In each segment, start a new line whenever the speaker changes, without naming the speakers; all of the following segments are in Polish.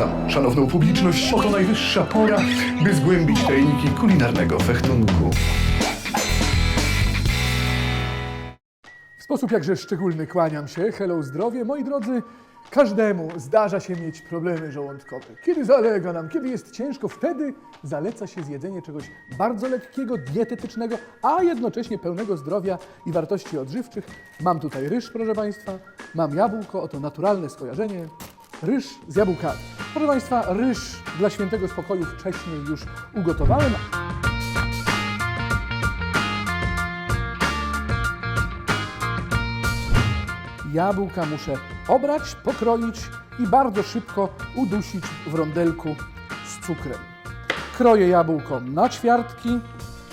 Witam szanowną publiczność. Oto najwyższa pora, by zgłębić tajniki kulinarnego fechtunku.
W sposób jakże szczególny kłaniam się. Hello zdrowie. Moi drodzy, każdemu zdarza się mieć problemy żołądkowe. Kiedy zalega nam, kiedy jest ciężko, wtedy zaleca się zjedzenie czegoś bardzo lekkiego, dietetycznego, a jednocześnie pełnego zdrowia i wartości odżywczych. Mam tutaj ryż, proszę Państwa, mam jabłko, oto naturalne skojarzenie. Ryż z jabłkami. Proszę Państwa, ryż dla świętego spokoju wcześniej już ugotowałem, Jabłka muszę obrać, pokroić i bardzo szybko udusić w rondelku z cukrem. Kroję jabłko na ćwiartki,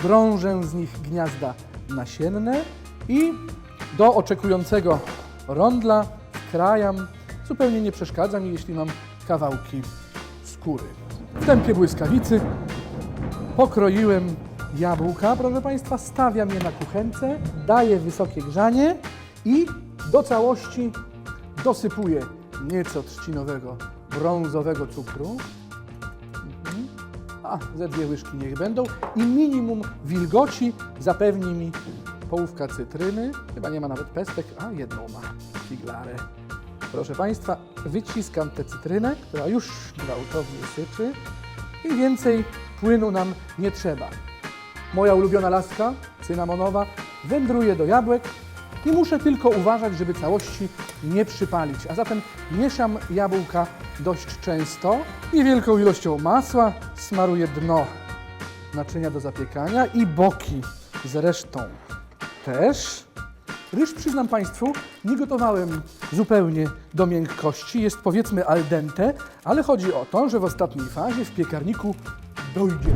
drążę z nich gniazda nasienne i do oczekującego rondla wkrajam. Zupełnie nie przeszkadza mi, jeśli mam kawałki skóry. W tempie błyskawicy pokroiłem jabłka, proszę Państwa, stawiam je na kuchence, daję wysokie grzanie i do całości dosypuję nieco trzcinowego, brązowego cukru. Mhm. A, ze dwie łyżki niech będą. I minimum wilgoci zapewni mi połówka cytryny. Chyba nie ma nawet pestek, a jedną ma figlarę. Proszę Państwa, wyciskam tę cytrynę, która już gwałtownie syczy i więcej płynu nam nie trzeba. Moja ulubiona laska, cynamonowa, wędruje do jabłek i muszę tylko uważać, żeby całości nie przypalić. A zatem mieszam jabłka dość często. Niewielką ilością masła smaruję dno naczynia do zapiekania i boki zresztą też. Ryż, przyznam Państwu, nie gotowałem zupełnie do miękkości. Jest powiedzmy al dente, ale chodzi o to, że w ostatniej fazie w piekarniku dojdzie.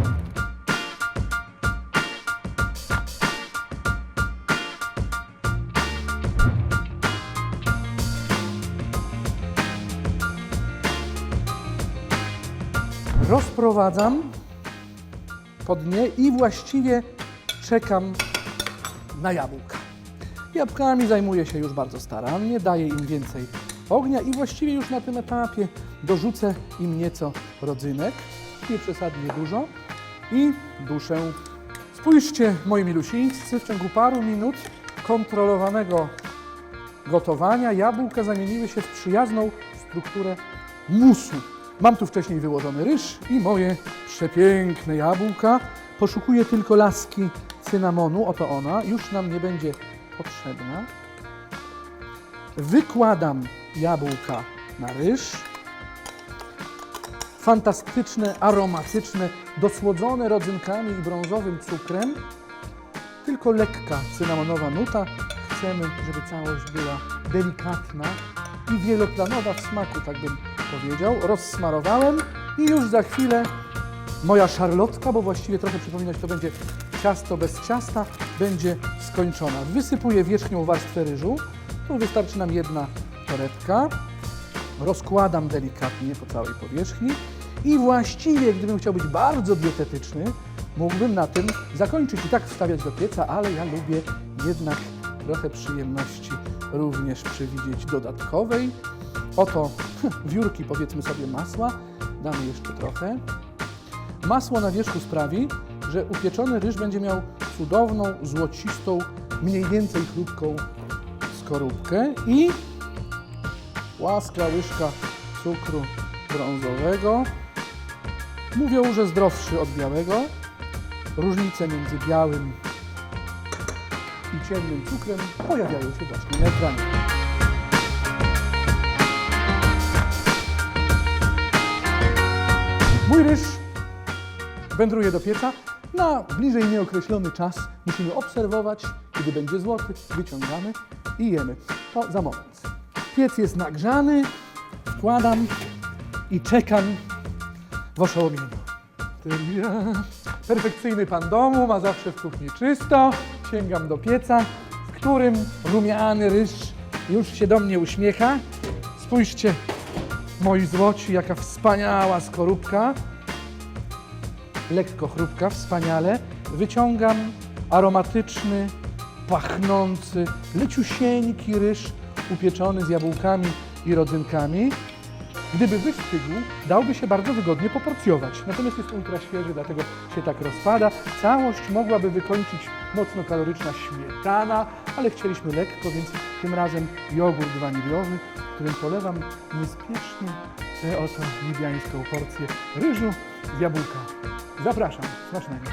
Rozprowadzam po dnie i właściwie czekam na jabłka. Jabłkami zajmuję się już bardzo starannie, daję im więcej ognia i właściwie już na tym etapie dorzucę im nieco rodzynek, nie przesadnie dużo i duszę. Spójrzcie, moi milusińscy, w ciągu paru minut kontrolowanego gotowania jabłka zamieniły się w przyjazną strukturę musu. Mam tu wcześniej wyłożony ryż i moje przepiękne jabłka. Poszukuję tylko laski cynamonu, oto ona, już nam nie będzie potrzebna. Wykładam jabłka na ryż. Fantastyczne, aromatyczne, dosłodzone rodzynkami i brązowym cukrem. Tylko lekka cynamonowa nuta. Chcemy, żeby całość była delikatna i wieloplanowa w smaku, tak bym powiedział. Rozsmarowałem i już za chwilę moja szarlotka, bo właściwie trochę przypominać to będzie ciasto bez ciasta, będzie skończona. Wysypuję wierzchnią warstwę ryżu. Tu wystarczy nam jedna torebka. Rozkładam delikatnie po całej powierzchni i właściwie, gdybym chciał być bardzo dietetyczny, mógłbym na tym zakończyć i tak wstawiać do pieca, ale ja lubię jednak trochę przyjemności również przewidzieć dodatkowej. Oto wiórki, powiedzmy sobie, masła. Damy jeszcze trochę. Masło na wierzchu sprawi, że upieczony ryż będzie miał cudowną, złocistą, mniej więcej chrupką skorupkę i łaska łyżka cukru brązowego. Mówią, że zdrowszy od białego. Różnice między białym i ciemnym cukrem pojawiają się właśnie na ekranie. Mój ryż wędruje do pieca. Na bliżej nieokreślony czas musimy obserwować. Kiedy będzie złoty, wyciągamy i jemy. To za moment. Piec jest nagrzany, wkładam i czekam w oszołomieniu. Tyria. Perfekcyjny pan domu ma zawsze w kuchni czysto. Sięgam do pieca, w którym rumiany ryż już się do mnie uśmiecha. Spójrzcie, moi złoci, jaka wspaniała skorupka. Lekko chrupka, wspaniale. Wyciągam aromatyczny, pachnący, leciusieńki ryż upieczony z jabłkami i rodzynkami. Gdyby wystygł, dałby się bardzo wygodnie poporcjować. Natomiast jest ultra świeży, dlatego się tak rozpada. Całość mogłaby wykończyć mocno kaloryczna śmietana, ale chcieliśmy lekko, więc tym razem jogurt waniliowy, którym polewam niespiesznie tę oto libiańską porcję ryżu z jabłka. Zapraszam, smacznego.